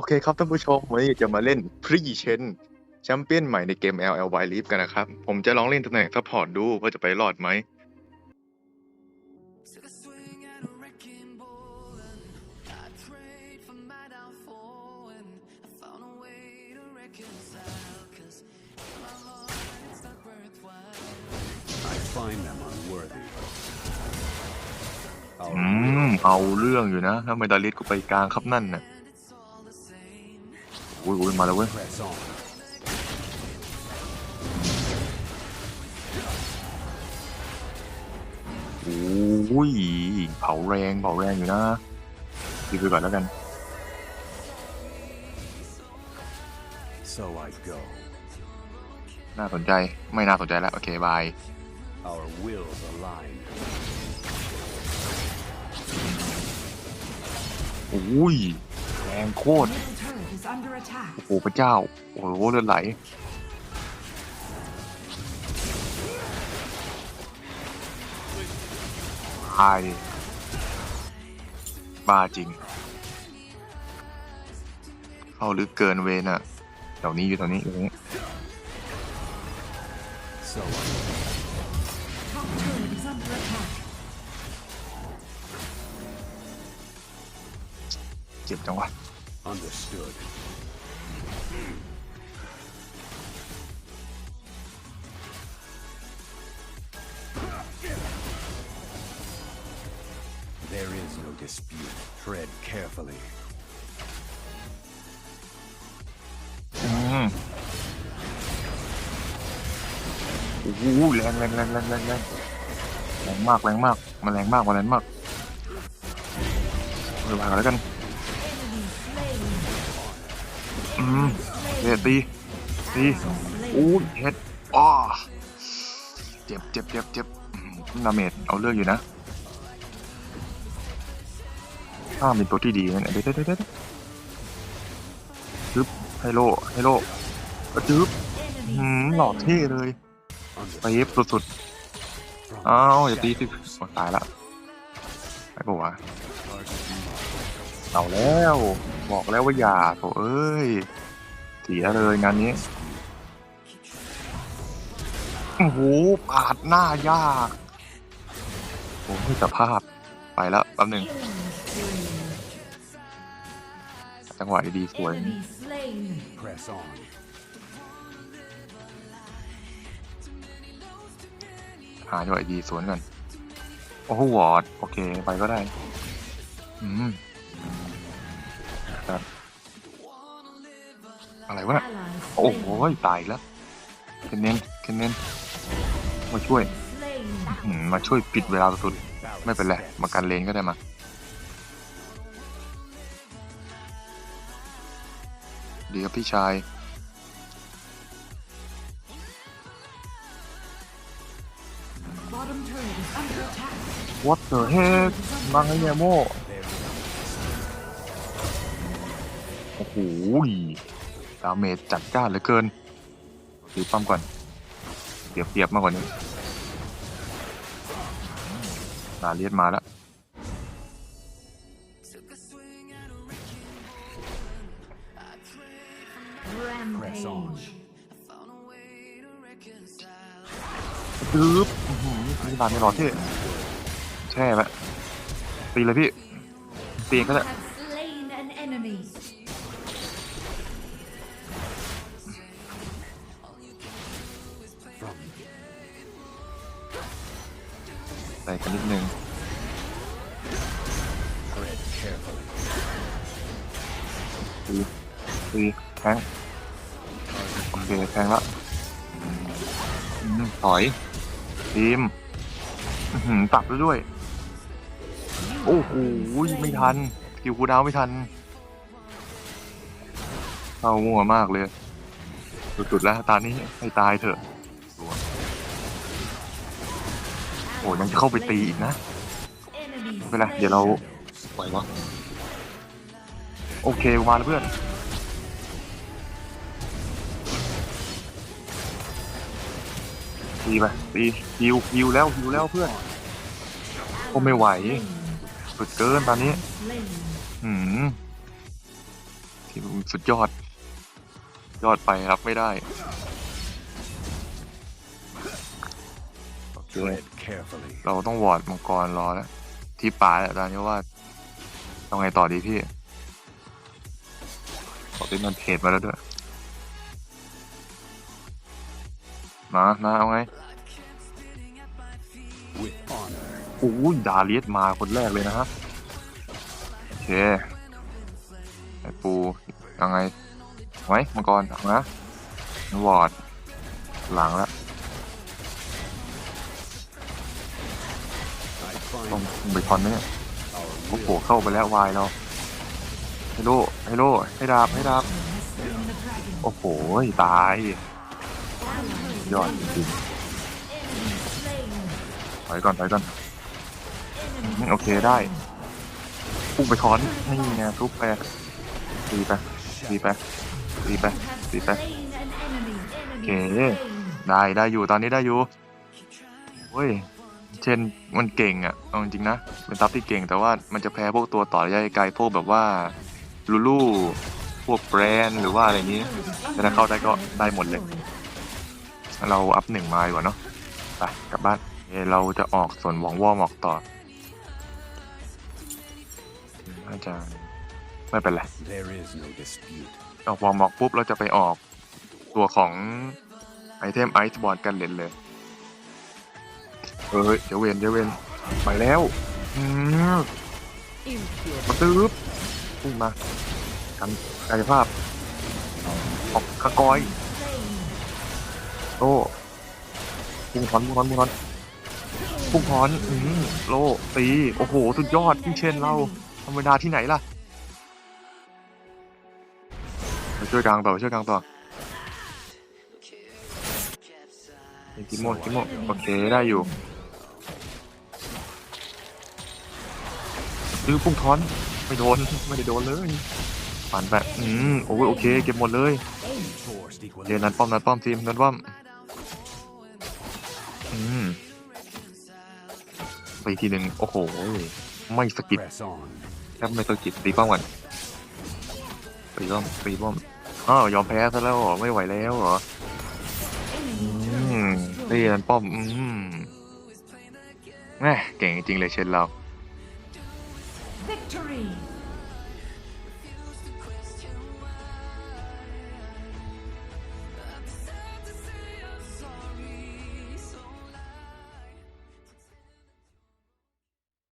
โอเคครับท่านผู้ชม วันนี้จะมาเล่นพรีเชนแชมเปี้ยนใหม่ในเกม LL w i l e a f กันนะครับ ผมจะลองเล่นตำแหน่งซัพพอร์ตดูว่าจะไปรอดไหม อืม เอาเรื่องอยู่นะถ้าไมดาริสกูไปกลางครับนั่นน่ะ อุ้ยอุ้ยมาแล้วเว้ย Press on. โอ้ยเผาแรงเผาแรงอยู่นะดีไปก่อนแล้วกัน So I go. น่าสนใจไม่น่าสนใจแล้วโอเคบาย Our wills align. โอ้ยแรงโคตร อ้พระเจ้า โอ้โหเลือดไหลตายบ้าจริง เข้าลึกเกินเวนอะแถวนี้อยู่แถวนี้อยู่ตรงนี้เจ็บจังวะ There is no dispute. Tread carefully. อืมโอ้โหแรงแรงแรงแรงแรงแรงแรงมากแรงมากมันแรงมากมันแรงมากเออวางก่อนแล้วกัน อืมเดี๋ยตีตีอู้ยเฮ็ดอ้อเจ็บเจ็บเจ็บเจ็บอืมดาเมจเอาเรื่องอยู่นะถ้าเป็นตัวที่ดีนั่นเดี๋ยเดี๋ยวเดี๋ยวเดี๋ยวจึ๊บไฮโลไฮโลกระจึ๊บหืมหล่อเท่เลยไปเอฟสุดๆอ้าวอย่าตีสิตายละไอ้ปะวะเอาแล้ว บอกแล้วว่าอย่าโถเอ้ย เสียเลยงานนี้ โอ้โห ปาดหน้ายาก โอ้ยสภาพ ไปแล้วแป๊บหนึง Killing spree. จังหวะดีๆสวย Enemy slain. Press on. หาจังหวะดีสวนก่อนโอ้โหวอร์ด โอเค ไปก็ได้ อืมครับ อะไรวะน่ะ Ally โอ้โห slain. ตายอีกแล้วเคนเนนเคนเนนมาช่วย Slain. อืมมาช่วยปิดเวลาสุดๆไม่เป็นไร มากันเลนก็ได้มาดีครับพี่ชาย Bottom turret is under attack. What the heck บังไอ้เยโม โอ้โหดาเมจจัดจ้านเหลือเกินดีปั้มก่อนเปรียบเปรียบมากกว่านี้ดาเลียดมาแล้ว Took a swing at a wrecking ball and I prayed for Press on. Rampage. I found a way to reconcile จึ๊บอื้อหือนี่บานไม่รอเท่แช่ไปตีเลยพี่ตีก็ได้ ส่กันนิดนึงตีตีแทงโอเคแทงแล้วอืมถอยทีมตัดแล้วด้วย โอ้โหไม่ทันสกิลคูดาวไม่ทันเข้ามั่วมากเลย สุดๆแล้วตอนนี้ให้ตายเถอะ โอ้ยังจะเข้าไปตีอีกนะ Enemy ไม่เป็นไรเดี๋ยวเราปล่อยวะโอเคมาแล้วเพื่อนตีไปตีฮิวฮิวแล้วฮิวแล้วเพื่อนโอ้ไม่ไหวสุดเกินตอนนี้ slain. หืมทีสุดยอด ยอดไปรับไม่ได้ โอเค Tread carefully. เราต้องวอร์ดมังกรรอแล้ว ที่ป่าแหละตอนนี้ว่าต้องไงต่อดีพี่ขอเป็นมันเพจมาแล้วด้วย มามาเอาไง With honor. โอ้ยดาเลียสมาคนแรกเลยนะฮะโอเคไอปูยังไงไว้มังกรเอานะวอร์ดหลังแล้ว ไปคอนไหมเนี่ยโอ้โหเข้าไปแล้ววายเราไฮโลไฮโลให้ดาบให้ดาบโอ้โหตาย ยอดจริงๆถอยก่อนถอยก่อนโอเคได้พุ่งไปคอนนี่ไงทุบไปตีไปตีไปตีไปตีไป slain an enemy. Enemy Okay. slain. ได้ได้อยู่ตอนนี้ได้อยู่เฮ้ย เช่นมันเก่งอะเอาจริงๆนะ เป็นทัพที่เก่งแต่ว่ามันจะแพ้พวกตัวต่อระยะไกลพวกแบบว่าลูลูพวกแบรนด์หรือว่าอะไรอย่างนี้แต่ถ้าเข้าได้ก็ได้หมดเลย เราอัพหนึ่งมาดีกว่าเนาะไปกลับบ้านเอ้ยเราจะออกส่วนหวังวอร์มออกต่อน่าจะไม่เป็นไร there is no dispute. ออกวอร์มออกปุ๊บเราจะไปออกตัวของไอเทมไอซ์บอร์ดกันเลนเลย เอ้ยเดี๋ยวเวนเดี๋ยวเวนไปแล้วอืมมาตื้อพุ่งมากันกายภาพ ออกขากอยโลพุ่งถอนพุ่งถอนพุ่งถอนพุ่งถอนอืมโลตีโอ้โห สุดยอดพี่เชนเราธรรมดาที่ไหนล่ะไปช่วยกลางต่อช่วยกลางต่อกิโมกิโมโอเคได้อยู่ ซื้อพุ่งถอนไม่โดนไม่ได้โดนเลยผ่านแบบอืมโอ้ยโอเคเก็บหมดเลยเดี๋ยวนั equilibrium. ดป้อมนัดป้อมทีมนัดป้อมอืมไปอีกทีหนึ่งโอ้โห ไม่สกิดแทบไม่สกิดตีป้อมก่อนตีป้อมตีป้อมอ้าวยอมแพ้ซะแล้วเหรอไม่ไหวแล้วเหรออืม turret ตี destroyed. นัดป้อมอืมแม่เก่งจริงเลยเชนเรา Victory!